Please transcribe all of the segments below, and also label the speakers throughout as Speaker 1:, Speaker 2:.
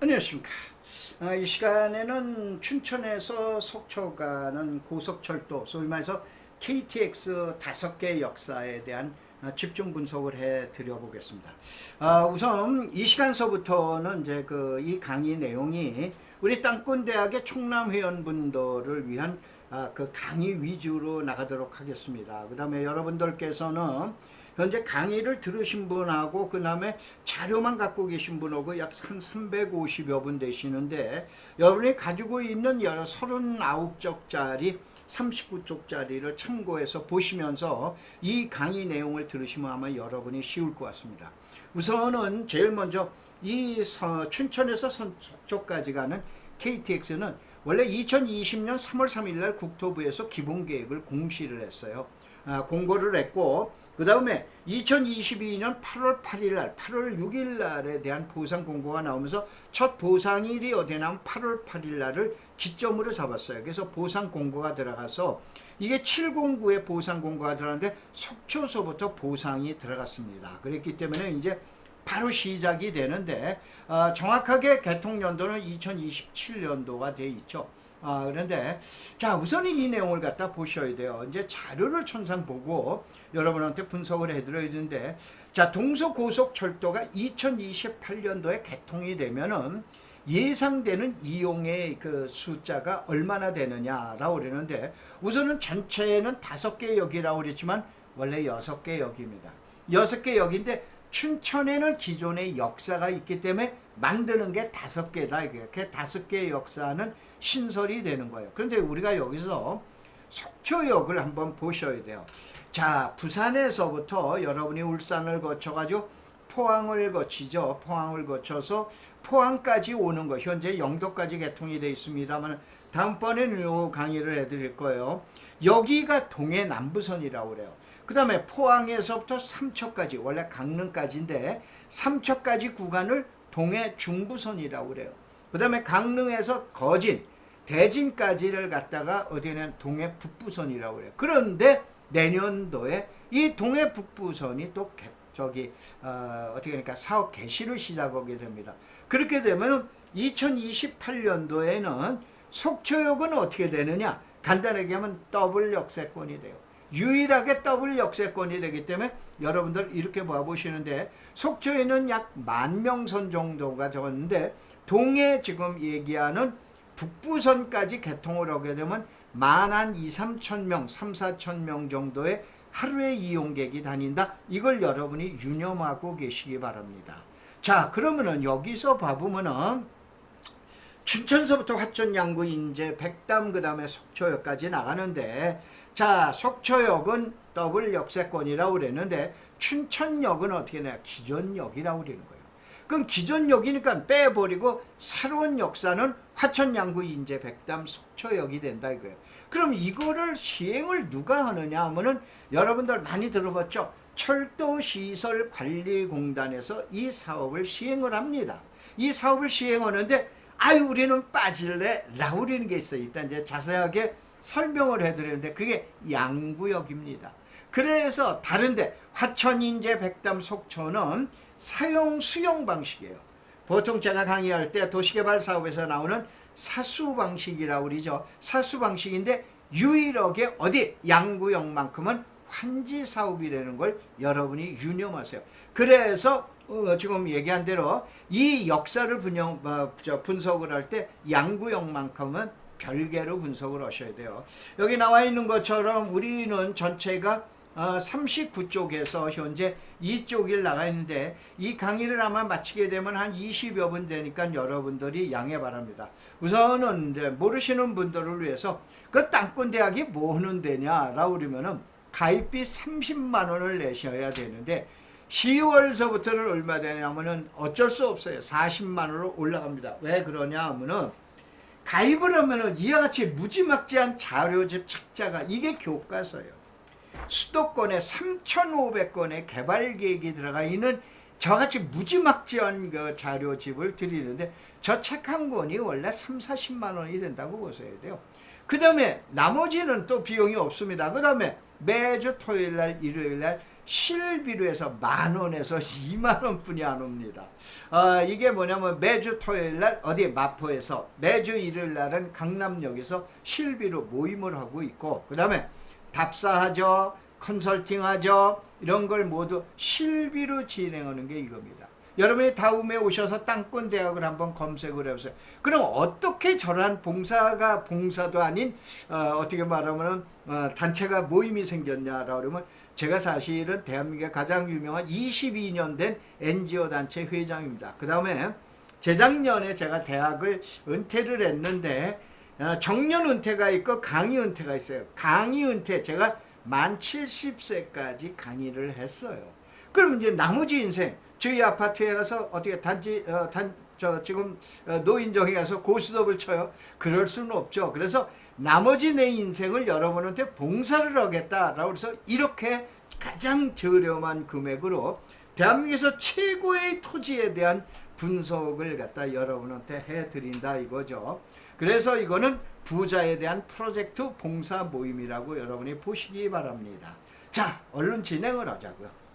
Speaker 1: 안녕하십니까. 아, 이 시간에는 춘천에서 속초 가는 고속철도, 소위 말해서 KTX 다섯 개 역사에 대한 아, 집중 분석을 해 드려보겠습니다. 아, 우선 이 시간서부터는 이제 그 이 강의 내용이 우리 땅꾼 대학의 총남 회원분들을 위한 아, 그 강의 위주로 나가도록 하겠습니다. 그 다음에 여러분들께서는 현재 강의를 들으신 분하고 그 다음에 자료만 갖고 계신 분하고 약한 350여 분 되시는데 여러분이 가지고 있는 39쪽짜리 39쪽짜리를 참고해서 보시면서 이 강의 내용을 들으시면 아마 여러분이 쉬울 것 같습니다. 우선은 제일 먼저 이 서- 춘천에서 선- 속초까지 가는 KTX는 원래 2020년 3월 3일 날 국토부에서 기본 계획을 공시를 했어요. 아, 공고를 했고 그 다음에 2022년 8월 8일 날, 8월 6일 날에 대한 보상 공고가 나오면서 첫 보상일이 어디 나면 8월 8일 날을 기점으로 잡았어요. 그래서 보상 공고가 들어가서 이게 709에 보상 공고가 들어갔는데 속초서부터 보상이 들어갔습니다. 그랬기 때문에 이제 바로 시작이 되는데 어, 정확하게 개통 연도는 2027년도가 돼 있죠. 아, 그런데 자 우선 이 내용을 갖다 보셔야 돼요. 이제 자료를 천상 보고 여러분한테 분석을 해드려야 되는데 자 동서고속철도가 2028년도에 개통이 되면은 예상되는 이용의 그 숫자가 얼마나 되느냐라고 그러는데 우선은 전체는 다섯 개 역이라고 그랬지만 원래 여섯 개 역입니다. 여섯 개 역인데 춘천에는 기존의 역사가 있기 때문에 만드는 게 다섯 개다 이렇게 다섯 개의 역사는 신설이 되는 거예요. 그런데 우리가 여기서 속초역을 한번 보셔야 돼요. 자, 부산에서부터 여러분이 울산을 거쳐가지고 포항을 거치죠. 포항을 거쳐서 포항까지 오는 거. 현재 영도까지 개통이 되어 있습니다만 다음번에는 요 강의를 해드릴 거예요. 여기가 동해 남부선이라고 그래요. 그 다음에 포항에서부터 삼척까지 원래 강릉까지인데 삼척까지 구간을 동해 중부선이라고 그래요. 그 다음에 강릉에서 거진 대진까지를 갖다가 어디는 동해 북부선이라고 그래요. 그런데 내년도에 이 동해 북부선이 또 개- 저기 어, 어떻게 그러니까 사업 개시를 시작하게 됩니다. 그렇게 되면 2028년도에는 속초역은 어떻게 되느냐? 간단하게 하면 더블 역세권이 돼요. 유일하게 더블 역세권이 되기 때문에 여러분들 이렇게 봐보시는데 속초에는 약 만 명선 정도가 적었는데 동해 지금 얘기하는 북부선까지 개통을 하게 되면 만한 2, 3천 명, 3, 4천 명 정도의 하루에 이용객이 다닌다. 이걸 여러분이 유념하고 계시기 바랍니다. 자, 그러면은 여기서 봐보면은 춘천서부터 화천, 양구, 인제, 백담 그 다음에 속초역까지 나가는데 자 속초역은 더블 역세권이라고 그랬는데 춘천역은 어떻게 냐 기존역이라고 그러는 거예요. 그럼 기존역이니까 빼버리고 새로운 역사는 화천, 양구, 인제, 백담, 속초역이 된다 이거예요. 그럼 이거를 시행을 누가 하느냐 하면은 여러분들 많이 들어봤죠? 철도시설관리공단에서 이 사업을 시행을 합니다. 이 사업을 시행하는데 아유 우리는 빠질래 그러는 게 있어요. 일단 이제 자세하게 설명을 해드리는데 그게 양구역입니다. 그래서 다른데 화천, 인제, 백담, 속초는 사용 수용 방식이에요. 보통 제가 강의할 때 도시개발 사업에서 나오는 사수 방식이라고 그러죠. 사수 방식인데 유일하게 어디 양구역만큼은 환지 사업이라는 걸 여러분이 유념하세요. 그래서 어, 지금 얘기한 대로 이 역사를 분영, 어, 저 분석을 할 때 양구역만큼은 별개로 분석을 하셔야 돼요. 여기 나와 있는 것처럼 우리는 전체가 어, 39쪽에서 현재 2쪽일 나가 있는데 이 강의를 아마 마치게 되면 한 20여 분 되니까 여러분들이 양해 바랍니다. 우선은 모르시는 분들을 위해서 그 땅꾼 대학이 뭐 하는 데냐라고 그러면은 가입비 30만 원을 내셔야 되는데 10월서부터는 얼마 되냐면은 어쩔 수 없어요. 40만 원으로 올라갑니다. 왜 그러냐 하면은 가입을 하면은 이와 같이 무지막지한 자료집 책자가 이게 교과서예요. 수도권에 3,500건의 개발 계획이 들어가 있는 저같이 무지막지한 그 자료집을 드리는데 저 책 한 권이 원래 3, 40만 원이 된다고 보셔야 돼요. 그 다음에 나머지는 또 비용이 없습니다. 그 다음에 매주 토요일 날, 일요일 날 실비로 해서 만 원에서 2만 원뿐이 안 옵니다. 아, 이게 뭐냐면 매주 토요일 날 어디 마포에서 매주 일요일 날은 강남역에서 실비로 모임을 하고 있고 그 다음에 답사하죠. 컨설팅하죠. 이런 걸 모두 실비로 진행하는 게 이겁니다. 여러분이 다음에 오셔서 땅권 대학을 한번 검색을 해보세요. 그럼 어떻게 저러한 봉사가 봉사도 아닌 어, 떻게 말하면 어, 단체가 모임이 생겼냐라고 그러면 제가 사실은 대한민국의 가장 유명한 22년 된 NGO 단체 회장입니다. 그 다음에 재작년에 제가 대학을 은퇴를 했는데 어, 정년 은퇴가 있고 강의 은퇴가 있어요. 강의 은퇴 제가 만 70세까지 강의를 했어요. 그럼 이제 나머지 인생 저희 아파트에 가서 어떻게 단지 어, 단 저 지금 어, 노인정에 가서 고스톱을 쳐요. 그럴 수는 없죠. 그래서 나머지 내 인생을 여러분한테 봉사를 하겠다라고 해서 이렇게 가장 저렴한 금액으로 대한민국에서 최고의 토지에 대한 분석을 갖다 여러분한테 해드린다 이거죠. 그래서 이거는 부자에 대한 프로젝트 봉사 모임이라고 여러분이 보시기 바랍니다. 자, 얼른 진행을 하자고요.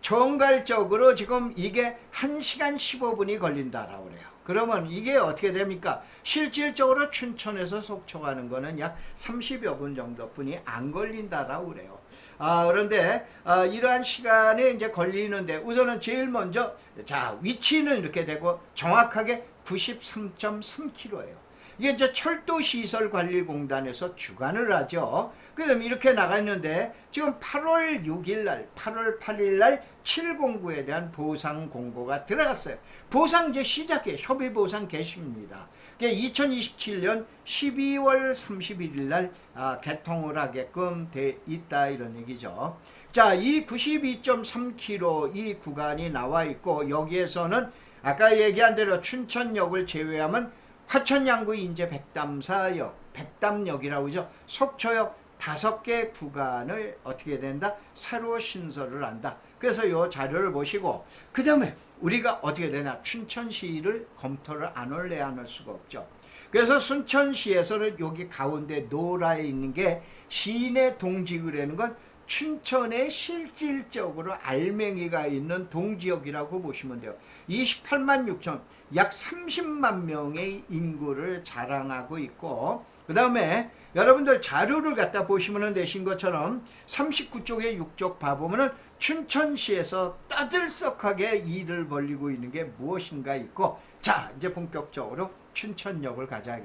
Speaker 1: 총괄적으로 지금 이게 1시간 15분이 걸린다라고 그래요. 그러면 이게 어떻게 됩니까? 실질적으로 춘천에서 속초 가는 거는 약 30여 분 정도뿐이 안 걸린다라고 그래요. 아, 그런데 아, 이러한 시간에 이제 걸리는데 우선은 제일 먼저 자 위치는 이렇게 되고 정확하게 93.3km예요. 이게 이제 철도시설관리공단에서 주관을 하죠. 그럼 이렇게 나갔는데 지금 8월 6일 날, 8월 8일 날 709에 대한 보상 공고가 들어갔어요. 보상 이제 시작해 협의 보상 개시입니다. 2027년 12월 31일 날 아, 개통을 하게끔 돼 있다 이런 얘기죠. 자, 이 92.3km 이 구간이 나와 있고 여기에서는 아까 얘기한 대로 춘천역을 제외하면 화천양구 인제 백담사역, 백담역이라고 하죠. 속초역 다섯 개 구간을 어떻게 된다? 새로 신설을 한다. 그래서 이 자료를 보시고 그 다음에 우리가 어떻게 되나 춘천시를 검토를 안 할래 안할 수가 없죠. 그래서 순천시에서는 여기 가운데 노라에 있는 게 시내 동지구라는 건 춘천에 실질적으로 알맹이가 있는 동지역이라고 보시면 돼요. 28만 6천, 약 30만 명의 인구를 자랑하고 있고, 그 다음에 여러분들 자료를 갖다 보시면 되신 것처럼 39쪽에 6쪽 봐보면은 춘천시에서 따들썩하게 일을 벌리고 있는 게 무엇인가 있고, 자, 이제 본격적으로 춘천역을 가자.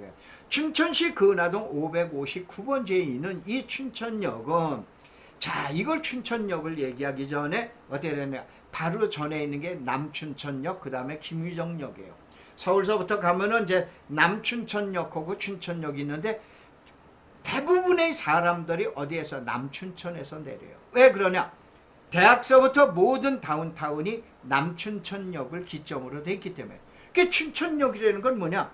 Speaker 1: 춘천시 근하동 559번지에 있는 이 춘천역은 자, 이걸 춘천역을 얘기하기 전에 어떻게 되냐? 바로 전에 있는 게 남춘천역, 그 다음에 김유정역이에요. 서울서부터 가면은 이제 남춘천역하고 춘천역이 있는데 대부분의 사람들이 어디에서 남춘천에서 내려요. 왜 그러냐? 대학서부터 모든 다운타운이 남춘천역을 기점으로 돼 있기 때문에. 그 춘천역이라는 건 뭐냐?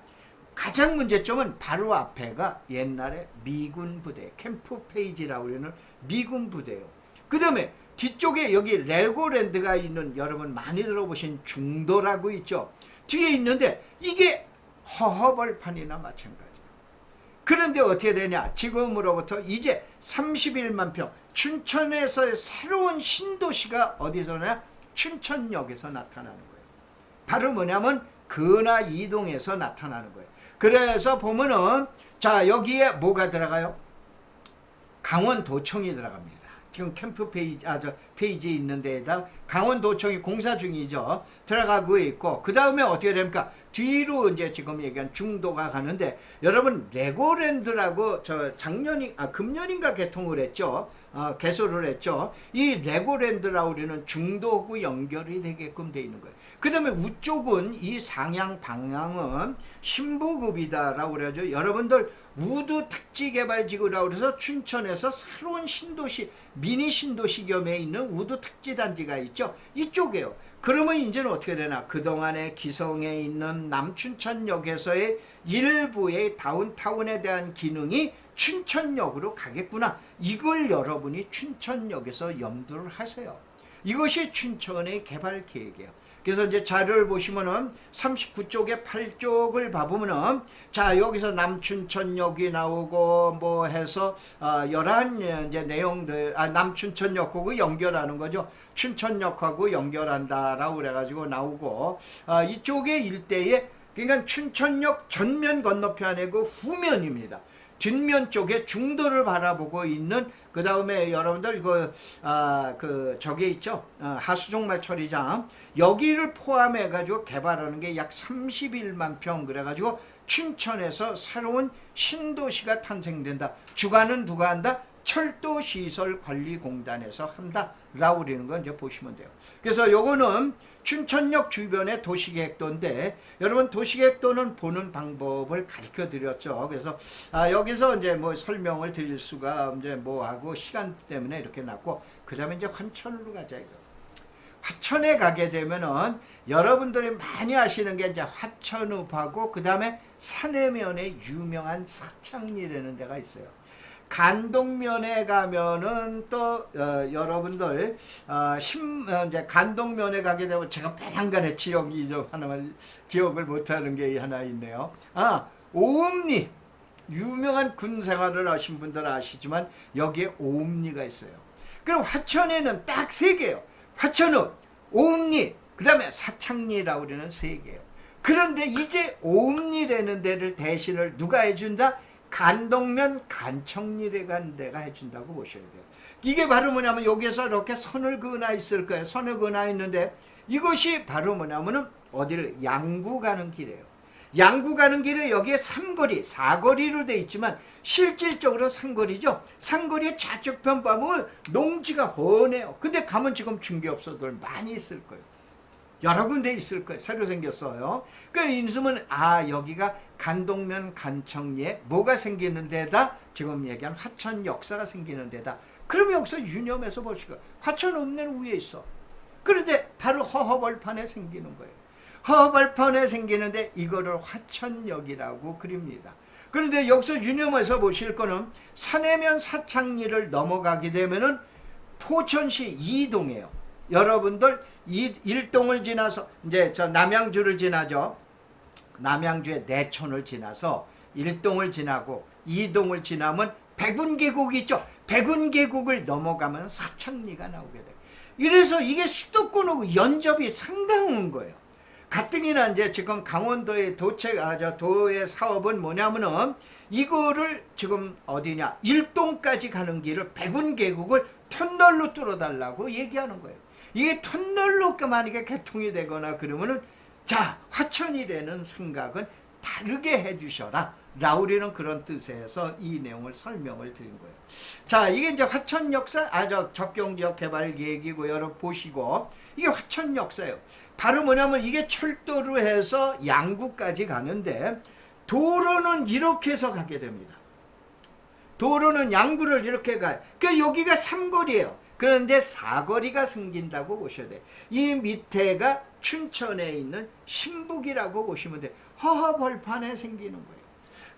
Speaker 1: 가장 문제점은 바로 앞에가 옛날에 미군 부대, 캠프 페이지라고 하는 미군 부대예요. 그 다음에 뒤쪽에 여기 레고랜드가 있는 여러분 많이 들어보신 중도라고 있죠. 뒤에 있는데 이게 허허벌판이나 마찬가지예요. 그런데 어떻게 되냐? 지금으로부터 이제 31만 평 춘천에서의 새로운 신도시가 어디서나 춘천역에서 나타나는 거예요. 바로 뭐냐면 근하 이동에서 나타나는 거예요. 그래서 보면은 자 여기에 뭐가 들어가요? 강원도청이 들어갑니다. 지금 캠프 페이지 아저 페이지에 있는 데에다 강원도청이 공사 중이죠. 들어가고 있고 그 다음에 어떻게 됩니까? 뒤로 이제 지금 얘기한 중도가 가는데 여러분 레고랜드라고 저 작년이 아 금년인가 개통을 했죠. 어, 개소를 했죠. 이 레고랜드라고 우리는 중도하고 연결이 되게끔 돼 있는 거예요. 그 다음에 우쪽은 이 상향 방향은 신부급이다라고 그래죠. 여러분들 우두 특지 개발 지구라고 그래서 춘천에서 새로운 신도시 미니 신도시 겸에 있는 우두 특지 단지가 있죠. 이쪽에요. 그러면 이제는 어떻게 되나? 그동안에 기성에 있는 남춘천역에서의 일부의 다운타운에 대한 기능이 춘천역으로 가겠구나. 이걸 여러분이 춘천역에서 염두를 하세요. 이것이 춘천의 개발 계획이에요. 그래서 이제 자료를 보시면은 39쪽에 8쪽을 봐보면은 자 여기서 남춘천역이 나오고 뭐 해서 어, 열한 이제 내용들 아 남춘천역하고 연결하는 거죠. 춘천역하고 연결한다라고 그래가지고 나오고 어, 이쪽에 일대에 그러니까 춘천역 전면 건너편이고 후면입니다. 뒷면 쪽에 중도를 바라보고 있는 그 다음에 여러분들 그, 아, 그, 저기 있죠. 어, 하수종말 처리장. 여기를 포함해 가지고 개발하는 게 약 31만 평 그래 가지고 춘천에서 새로운 신도시가 탄생된다. 주관은 누가 한다? 철도시설관리공단에서 한다라고 그러는 건 이제 보시면 돼요. 그래서 요거는 춘천역 주변의 도시계획도인데 여러분 도시계획도는 보는 방법을 가르쳐 드렸죠. 그래서 아, 여기서 이제 뭐 설명을 드릴 수가 이제 뭐 하고 시간 때문에 이렇게 났고 그다음에 이제 환천으로 가자 이거. 화천에 가게 되면은 여러분들이 많이 아시는 게 이제 화천읍하고 그다음에 산해면에 유명한 사창리라는 데가 있어요. 간동면에 가면은 또 어, 여러분들 어, 심 어, 이제 간동면에 가게 되면 제가 빼랑간의 지역이 좀 하나만 기억을 못하는 게 하나 있네요. 아 오음리 유명한 군 생활을 하신 분들 아시지만 여기에 오음리가 있어요. 그럼 화천에는 딱 세 개요. 화천읍, 오음리, 그 다음에 사창리라고 그러는 세 개요. 그런데 이제 오음리라는 데를 대신을 누가 해준다? 간동면 간청리라는 데가 해준다고 보셔야 돼요. 이게 바로 뭐냐면 여기에서 이렇게 선을 그나 있을 거예요. 선을 그나 있는데 이것이 바로 뭐냐면은 어디를 양구 가는 길이에요. 양구 가는 길에 여기에 삼거리, 사거리로 돼 있지만 실질적으로 삼거리죠. 삼거리의 좌측편 보면 농지가 훤해요. 근데 가면 지금 중개업소들 많이 있을 거예요. 여러 군데 있을 거예요. 새로 생겼어요. 그 인수면 아 여기가 간동면 간청리에 뭐가 생기는 데다 지금 얘기한 화천 역사가 생기는 데다. 그러면 여기서 유념해서 보시고 화천 읍내는 위에 있어. 그런데 바로 허허벌판에 생기는 거예요. 허허벌판에 생기는데 이거를 화천역이라고 그립니다. 그런데 여기서 유념해서 보실 거는 산해면 사창리를 넘어가게 되면은 포천시 이동이에요. 여러분들 이 일동을 지나서 이제 저 남양주를 지나죠. 남양주의 내촌을 지나서 일동을 지나고 이동을 지나면 백운계곡이 있죠. 백운계곡을 넘어가면 사창리가 나오게 돼요. 이래서 이게 수도권하고 연접이 상당한 거예요. 가뜩이나 이제 지금 강원도의 도체 아 저 도의 사업은 뭐냐면은 이거를 지금 어디냐 일동까지 가는 길을 백운계곡을 터널로 뚫어달라고 얘기하는 거예요. 이게 터널로 만약에 개통이 되거나 그러면은 자 화천이라는 생각은 다르게 해주셔라. 라우리는 그런 뜻에서 이 내용을 설명을 드린 거예요. 자, 이게 이제 화천 역사, 아, 저 적경 지역 개발 계획이고, 여러분 보시고, 이게 화천 역사예요. 바로 뭐냐면 이게 철도로 해서 양구까지 가는데, 도로는 이렇게 해서 가게 됩니다. 도로는 양구를 이렇게 가요. 그 여기가 삼거리예요. 그런데 사거리가 생긴다고 보셔야 돼요. 이 밑에가 춘천에 있는 신북이라고 보시면 돼요. 허허벌판에 생기는 거예요.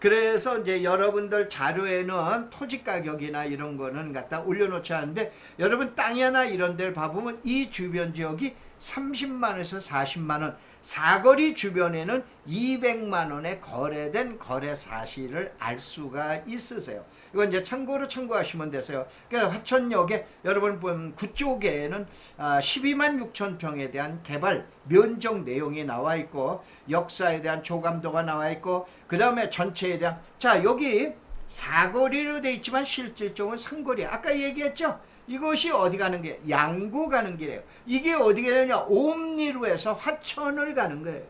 Speaker 1: 그래서 이제 여러분들 자료에는 토지 가격이나 이런 거는 갖다 올려놓지 않는데 여러분 땅이나 이런 데를 봐보면 이 주변 지역이 30만원에서 40만 원 사거리 주변에는 200만 원에 거래된 거래 사실을 알 수가 있으세요. 이건 이제 참고로 참고하시면 되세요. 그러니까 화천역에 여러분 보면 그쪽에는 12만 6천 평에 대한 개발 면적 내용이 나와 있고 역사에 대한 조감도가 나와 있고 그 다음에 전체에 대한 자 여기 사거리로 돼 있지만 실질적으로 상거리 아까 얘기했죠. 이것이 어디 가는 게 양구 가는 길이에요. 이게 어디 가느냐 옴리로 해서 화천을 가는 거예요.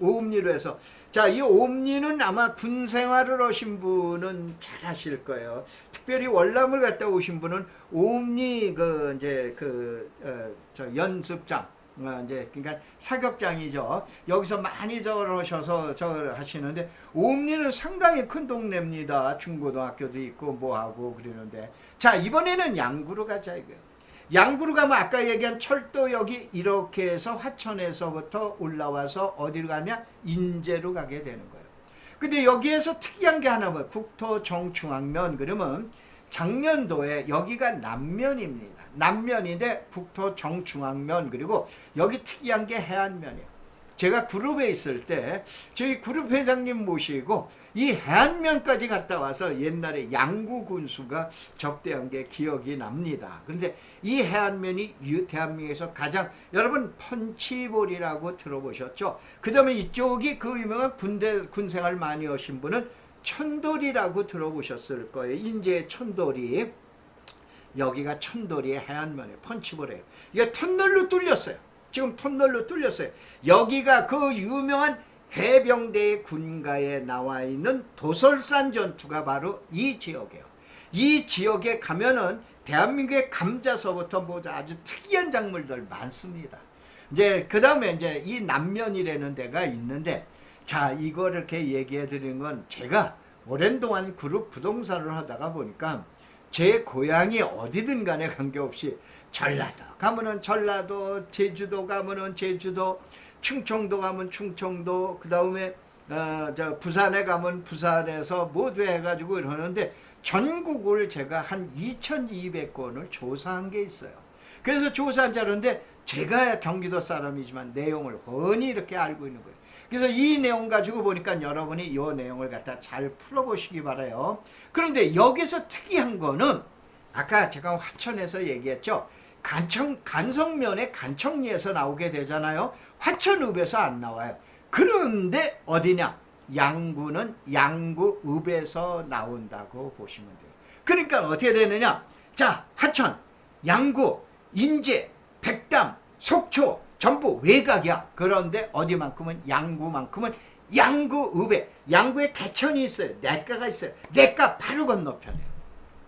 Speaker 1: 옴리로 해서 자, 이 옴리는 아마 군 생활을 하신 분은 잘 아실 거예요. 특별히 월남을 갔다 오신 분은 옴리 그 이제 그저 어, 연습장 어, 이제 그러니까 사격장이죠. 여기서 많이 저러셔서 저 하시는데 옴리는 상당히 큰 동네입니다. 중고등학교도 있고 뭐 하고 그러는데 자 이번에는 양구로 가자 이거예요. 양구로 가면 아까 얘기한 철도역이 이렇게 해서 화천에서부터 올라와서 어디로 가냐? 인제로 가게 되는 거예요. 근데 여기에서 특이한 게 하나 뭐 국토 정중앙면 그러면 작년도에 여기가 남면입니다. 남면인데 북토 정중앙면 그리고 여기 특이한 게 해안면이에요. 제가 그룹에 있을 때 저희 그룹 회장님 모시고 이 해안면까지 갔다 와서 옛날에 양구 군수가 접대한 게 기억이 납니다. 그런데 이 해안면이 유- 대한민국에서 가장 여러분 펀치볼이라고 들어보셨죠? 그다음에 이쪽이 그 유명한 군대 군 생활 많이 하신 분은 천돌이라고 들어보셨을 거예요. 인제 천돌이 여기가 천돌이의 해안면에 펀치볼이에요. 이게 터널로 뚫렸어요. 지금 터널로 뚫렸어요. 여기가 그 유명한 해병대의 군가에 나와 있는 도설산 전투가 바로 이 지역이에요. 이 지역에 가면은 대한민국의 감자서부터 뭐 아주 특이한 작물들 많습니다. 이제 그 다음에 이제 이 남면이라는 데가 있는데 자 이거 이렇게 얘기해 드리는 건 제가 오랜 동안 그룹 부동산을 하다가 보니까 제 고향이 어디든 간에 관계없이 전라도 가면은 전라도, 제주도 가면은 제주도, 충청도 가면 충청도, 그 다음에 어, 저 부산에 가면 부산에서 모두 해가지고 이러는데 전국을 제가 한 2,200건을 조사한 게 있어요. 그래서 조사한 자료인데 제가 경기도 사람이지만 내용을 훤히 이렇게 알고 있는 거예요. 그래서 이 내용 가지고 보니까 여러분이 이 내용을 갖다 잘 풀어보시기 바라요. 그런데 여기서 특이한 거는 아까 제가 화천에서 얘기했죠. 간청 간성면에 간청리에서 나오게 되잖아요. 화천읍에서 안 나와요. 그런데 어디냐? 양구는 양구읍에서 나온다고 보시면 돼요. 그러니까 어떻게 되느냐? 자, 화천, 양구, 인제, 백담, 속초 전부 외곽이야. 그런데 어디만큼은 양구만큼은 양구 읍에 양구에 개천이 있어요. 내과가 있어요. 내과 바로 건너편에.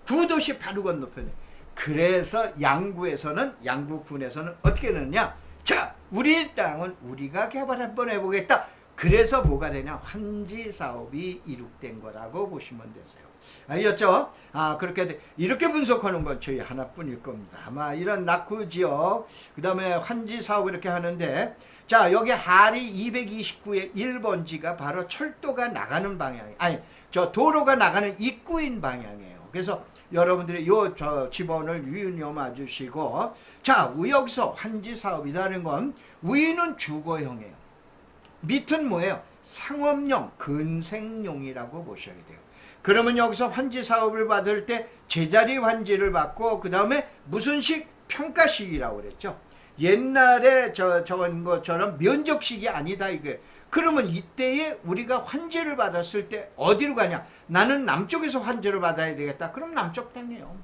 Speaker 1: 구도시 바로 건너편에. 그래서 양구에서는 양구군에서는 어떻게 되느냐? 자, 우리 땅은 우리가 개발 한번 해보겠다. 그래서 뭐가 되냐? 환지 사업이 이룩된 거라고 보시면 되세요. 알겠죠? 아, 그렇게 돼. 이렇게 분석하는 건 저희 하나뿐일 겁니다. 아마 이런 낙후 지역, 그 다음에 환지 사업 이렇게 하는데, 자, 여기 하리 229의 1번지가 바로 철도가 나가는 방향, 아니, 저 도로가 나가는 입구인 방향이에요. 그래서 여러분들이 요저 지번을 유념해 주시고, 자, 여기서 환지 사업이라는 건 위는 주거형이에요. 밑은 뭐예요? 상업용, 근생용이라고 보셔야 돼요. 그러면 여기서 환지 사업을 받을 때 제자리 환지를 받고 그 다음에 무슨 식? 평가식이라고 그랬죠. 옛날에 저 저건 것처럼 면적식이 아니다 이게. 그러면 이때에 우리가 환지를 받았을 때 어디로 가냐? 나는 남쪽에서 환지를 받아야 되겠다. 그럼 남쪽 땅이에요.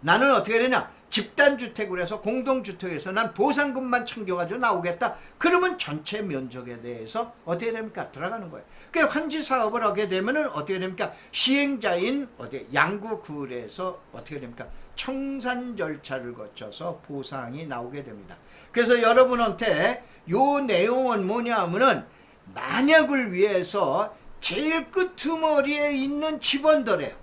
Speaker 1: 나는 어떻게 되냐? 집단주택으로 해서 공동주택에서 난 보상금만 챙겨가지고 나오겠다. 그러면 전체 면적에 대해서 어떻게 됩니까? 들어가는 거예요. 그 환지 사업을 하게 되면은 어떻게 됩니까? 시행자인 어디 양구구에서 어떻게 됩니까? 청산 절차를 거쳐서 보상이 나오게 됩니다. 그래서 여러분한테 요 내용은 뭐냐면은 만약을 위해서 제일 끄트머리에 있는 집원들이에요.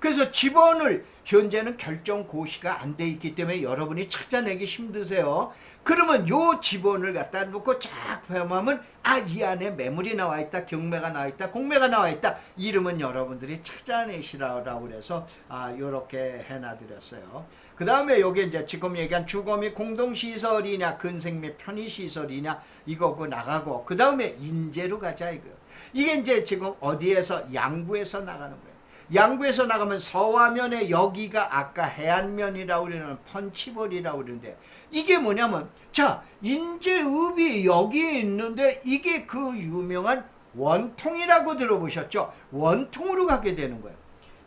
Speaker 1: 그래서 집원을 현재는 결정 고시가 안 돼 있기 때문에 여러분이 찾아내기 힘드세요. 그러면 요 집원을 갖다 놓고 쫙 보면 아 이 안에 매물이 나와 있다, 경매가 나와 있다, 공매가 나와 있다. 이름은 여러분들이 찾아내시라고 그래서 아 요렇게 해놔드렸어요. 그 다음에 여기 이제 지금 얘기한 주거미 공동시설이냐 근생미 편의시설이냐 이거고 나가고 그 다음에 인재로 가자 이거. 이게 이제 지금 어디에서 양구에서 나가는 거예요. 양구에서 나가면 서화면에 여기가 아까 해안면이라고 그러는 펀치볼이라고 그러는데 이게 뭐냐면 자 인제읍이 여기 있는데 이게 그 유명한 원통이라고 들어보셨죠? 원통으로 가게 되는 거예요.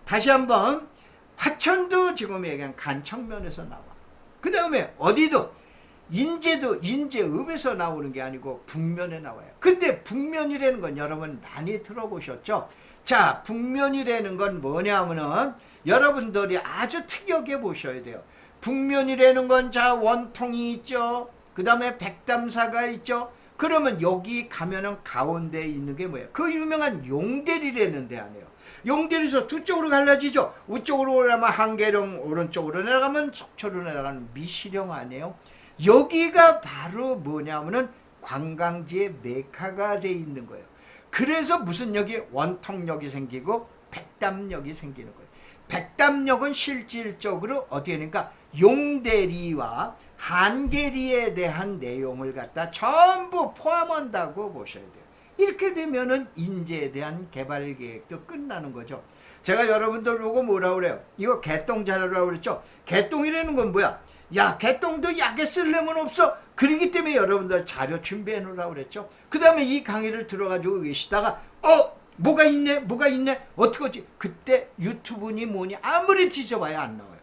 Speaker 1: 다시 한번 화천도 지금 얘기한 간청면에서 나와. 그 다음에 어디도 인제도 인제읍에서 나오는 게 아니고 북면에 나와요. 근데 북면이라는 건 여러분 많이 들어보셨죠? 자, 북면이라는 건 뭐냐면은 여러분들이 아주 특이하게 보셔야 돼요. 북면이라는 건 자, 원통이 있죠. 그 다음에 백담사가 있죠. 그러면 여기 가면은 가운데 있는 게 뭐예요? 그 유명한 용대리라는 데 아니에요. 용대리에서 두 쪽으로 갈라지죠. 우쪽으로 올라가면 한계령, 오른쪽으로 내려가면 속초로 내려가는 미시령 아니에요. 여기가 바로 뭐냐면은 관광지의 메카가 돼 있는 거예요. 그래서 무슨 역이 원통역이 생기고 백담역이 생기는 거예요. 백담역은 실질적으로 어떻게 되니까 용대리와 한계리에 대한 내용을 갖다 전부 포함한다고 보셔야 돼요. 이렇게 되면은 인재에 대한 개발 계획도 끝나는 거죠. 제가 여러분들 보고 뭐라 그래요? 이거 개똥 자료라고 그랬죠? 개똥이라는 건 뭐야? 야, 개똥도 약에 쓸려면 없어. 그러기 때문에 여러분들 자료 준비해 놓으라고 그랬죠? 그 다음에 이 강의를 들어가지고 계시다가, 어, 뭐가 있네? 뭐가 있네? 어떡하지? 그때 유튜브니 뭐니 아무리 뒤져봐야 안 나와요.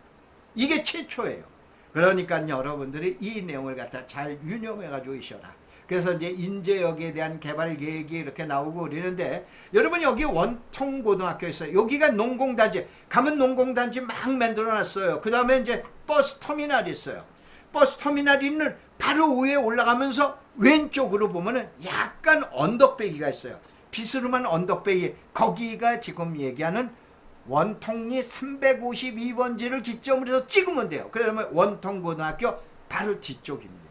Speaker 1: 이게 최초예요. 그러니까 여러분들이 이 내용을 갖다 잘 유념해가지고 있어라. 그래서 이제 인재역에 대한 개발 계획이 이렇게 나오고 그러는데 여러분 여기 원통고등학교 있어요. 여기가 농공단지 가면 농공단지 막 만들어놨어요. 그 다음에 이제 버스 터미널이 있어요. 버스 터미널이 있는 바로 위에 올라가면서 왼쪽으로 보면은 약간 언덕배기가 있어요. 비스름한 언덕배기 거기가 지금 얘기하는 원통리 352번지를 기점으로 해서 찍으면 돼요. 그러면 원통고등학교 바로 뒤쪽입니다.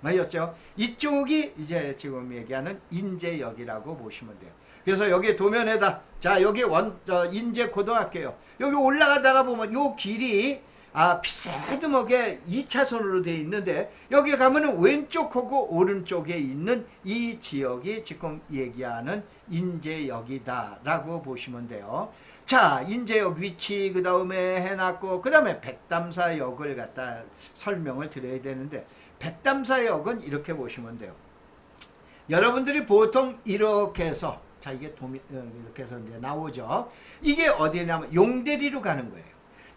Speaker 1: 맞았죠? 이쪽이 이제 지금 얘기하는 인제역이라고 보시면 돼요. 그래서 여기 도면에다 자 여기 원 어, 인제 고등학교요. 여기 올라가다가 보면 요 길이 아 비스듬하게 2차선으로 돼 있는데 여기 가면은 왼쪽하고 오른쪽에 있는 이 지역이 지금 얘기하는 인제역이다라고 보시면 돼요. 자, 인제역 위치 그 다음에 해놨고 그 다음에 백담사역을 갖다 설명을 드려야 되는데 백담사역은 이렇게 보시면 돼요. 여러분들이 보통 이렇게 해서 자 이게 도미 어, 이렇게 해서 이제 나오죠. 이게 어디냐면 용대리로 가는 거예요.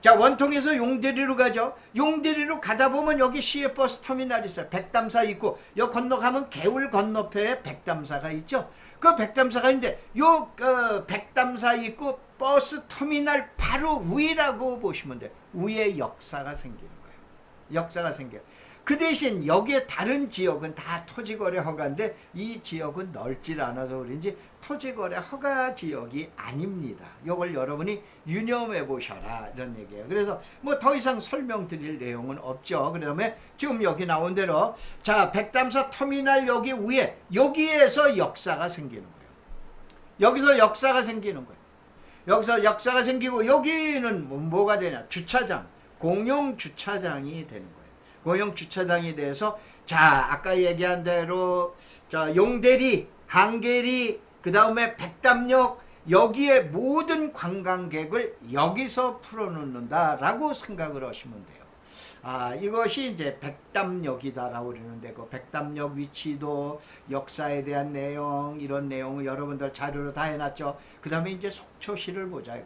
Speaker 1: 자 원통에서 용대리로 가죠. 용대리로 가다 보면 여기 시외 버스 터미널 있어요. 백담사 있고 여기 건너가면 개울 건너편에 백담사가 있죠. 그 백담사가 있는데 요 어, 백담사 있고 버스 터미널 바로 위라고 보시면 돼요. 위에 역사가 생기는 거예요. 역사가 생겨요. 그 대신 여기에 다른 지역은 다 토지거래 허가인데 이 지역은 넓질 않아서 그런지 토지거래 허가 지역이 아닙니다. 이걸 여러분이 유념해 보셔라 이런 얘기예요. 그래서 뭐 더 이상 설명드릴 내용은 없죠. 그다음에 지금 여기 나온 대로 자 백담사 터미널 여기 위에 여기에서 역사가 생기는 거예요. 여기서 역사가 생기는 거예요. 여기서 역사가 생기고 여기는 뭐- 뭐가 되냐 주차장 공용 주차장이 되는 거예요. 공용 주차장이 돼서 자 아까 얘기한 대로 자 용대리 한계리 그 다음에 백담역 여기에 모든 관광객을 여기서 풀어놓는다라고 생각을 하시면 돼요. 아 이것이 이제 백담역이다라고 그러는데 그 백담역 위치도 역사에 대한 내용 이런 내용을 여러분들 자료로 다 해놨죠. 그 다음에 이제 속초시를 보자.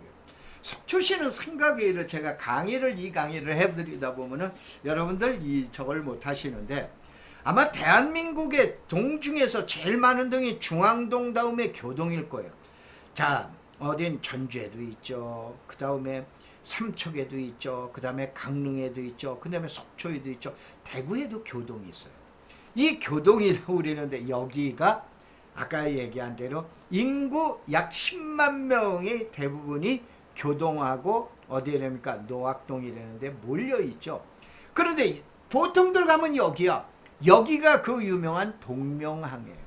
Speaker 1: 속초시는 생각외로 제가 강의를 이 강의를 해드리다 보면은 여러분들 이 저걸 못 하시는데 아마 대한민국의 동 중에서 제일 많은 동이 중앙동 다음에 교동일 거예요. 자 어딘 전주에도 있죠. 그 다음에 삼척에도 있죠. 그 다음에 강릉에도 있죠. 그 다음에 속초에도 있죠. 대구에도 교동이 있어요. 이 교동이라고 그러는데 여기가 아까 얘기한 대로 인구 약 10만 명의 대부분이 교동하고 어디랍니까 노악동이라는데 몰려 있죠. 그런데 보통들 가면 여기야. 여기가 그 유명한 동명항이에요.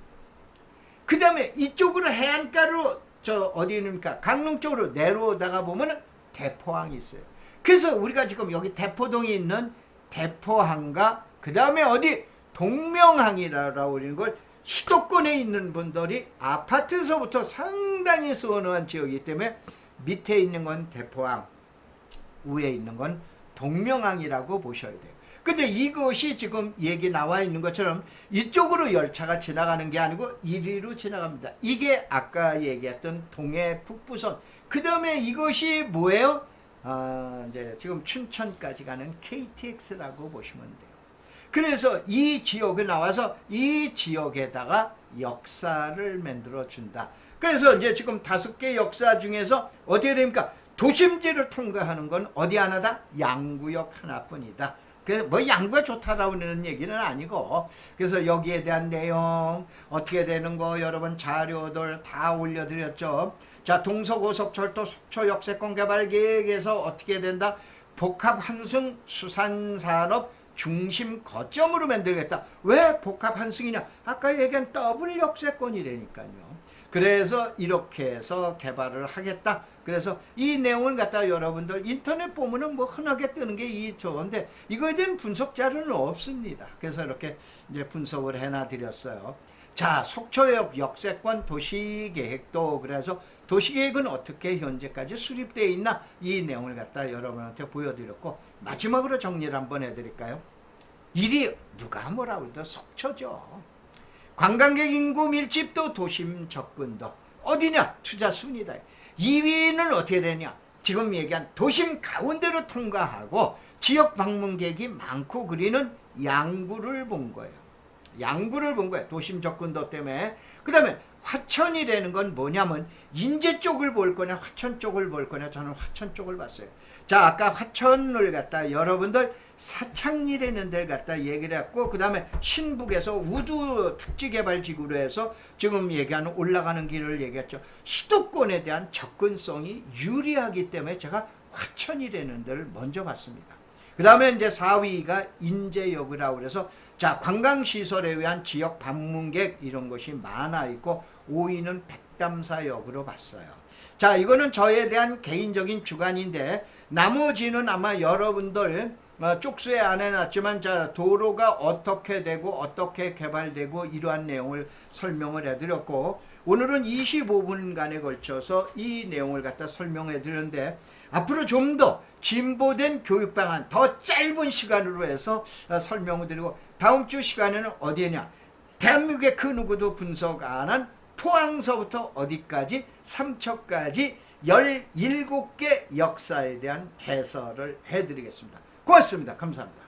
Speaker 1: 그 다음에 이쪽으로 해안가로 저 어디입니까 강릉 쪽으로 내려오다가 보면은 대포항이 있어요. 그래서 우리가 지금 여기 대포동에 있는 대포항과 그 다음에 어디 동명항이라고 그러는 걸 수도권에 있는 분들이 아파트에서부터 상당히 선호한 지역이기 때문에 밑에 있는 건 대포항, 위에 있는 건 동명항이라고 보셔야 돼요. 근데 이것이 지금 얘기 나와 있는 것처럼 이쪽으로 열차가 지나가는 게 아니고 이리로 지나갑니다. 이게 아까 얘기했던 동해 북부선. 그 다음에 이것이 뭐예요? 아, 이제 지금 춘천까지 가는 KTX라고 보시면 돼요. 그래서 이 지역에 나와서 이 지역에다가 역사를 만들어 준다. 그래서 이제 지금 다섯 개 역사 중에서 어떻게 됩니까? 도심지를 통과하는 건 어디 하나다? 양구역 하나뿐이다. 그래서 뭐 양구가 좋다라고 하는 얘기는 아니고 그래서 여기에 대한 내용 어떻게 되는 거 여러분 자료들 다 올려드렸죠. 자 동서고속철도 속초 역세권 개발 계획에서 어떻게 된다? 복합 환승 수산산업 중심 거점으로 만들겠다. 왜 복합 한승이냐? 아까 얘기한 더블 역세권이라니까요. 그래서 이렇게 해서 개발을 하겠다. 그래서 이 내용을 갖다 여러분들 인터넷 보면은 뭐 흔하게 뜨는 게 이 좋은데 이거에 대한 분석 자료는 없습니다. 그래서 이렇게 이제 분석을 해놔 드렸어요. 자, 속초역 역세권 도시계획도 그래서 도시계획은 어떻게 현재까지 수립되어 있나 이 내용을 갖다 여러분한테 보여드렸고 마지막으로 정리를 한번 해드릴까요? 일이 누가 뭐라고 해도 속초죠. 관광객 인구 밀집도 도심 접근도 어디냐 투자 순이다. 2위는 어떻게 되냐? 지금 얘기한 도심 가운데로 통과하고 지역 방문객이 많고 그리는 양구를 본 거예요. 양구를 본 거예요. 도심 접근도 때문에. 그 다음에 화천이라는 건 뭐냐면 인제 쪽을 볼 거냐 화천 쪽을 볼 거냐 저는 화천 쪽을 봤어요. 자 아까 화천을 갖다 여러분들 사창리라는 데를 갖다 얘기를 했고 그 다음에 신북에서 우주 특지개발지구로 해서 지금 얘기하는 올라가는 길을 얘기했죠. 수도권에 대한 접근성이 유리하기 때문에 제가 화천이라는 데를 먼저 봤습니다. 그 다음에 이제 4위가 인제역이라고 그래서 자 관광시설에 의한 지역 방문객 이런 것이 많아 있고 5위는 백담사역으로 봤어요. 자 이거는 저에 대한 개인적인 주관인데 나머지는 아마 여러분들 어, 쪽수에 안 해놨지만 자 도로가 어떻게 되고 어떻게 개발되고 이러한 내용을 설명을 해드렸고 오늘은 25분간에 걸쳐서 이 내용을 갖다 설명해 드렸는데 앞으로 좀 더 진보된 교육 방안 더 짧은 시간으로 해서 어, 설명을 드리고 다음 주 시간에는 어디냐? 대한민국의 그 누구도 분석 안 한 포항서부터 어디까지? 삼척까지? 17개 역사에 대한 해설을 해드리겠습니다. 고맙습니다. 감사합니다.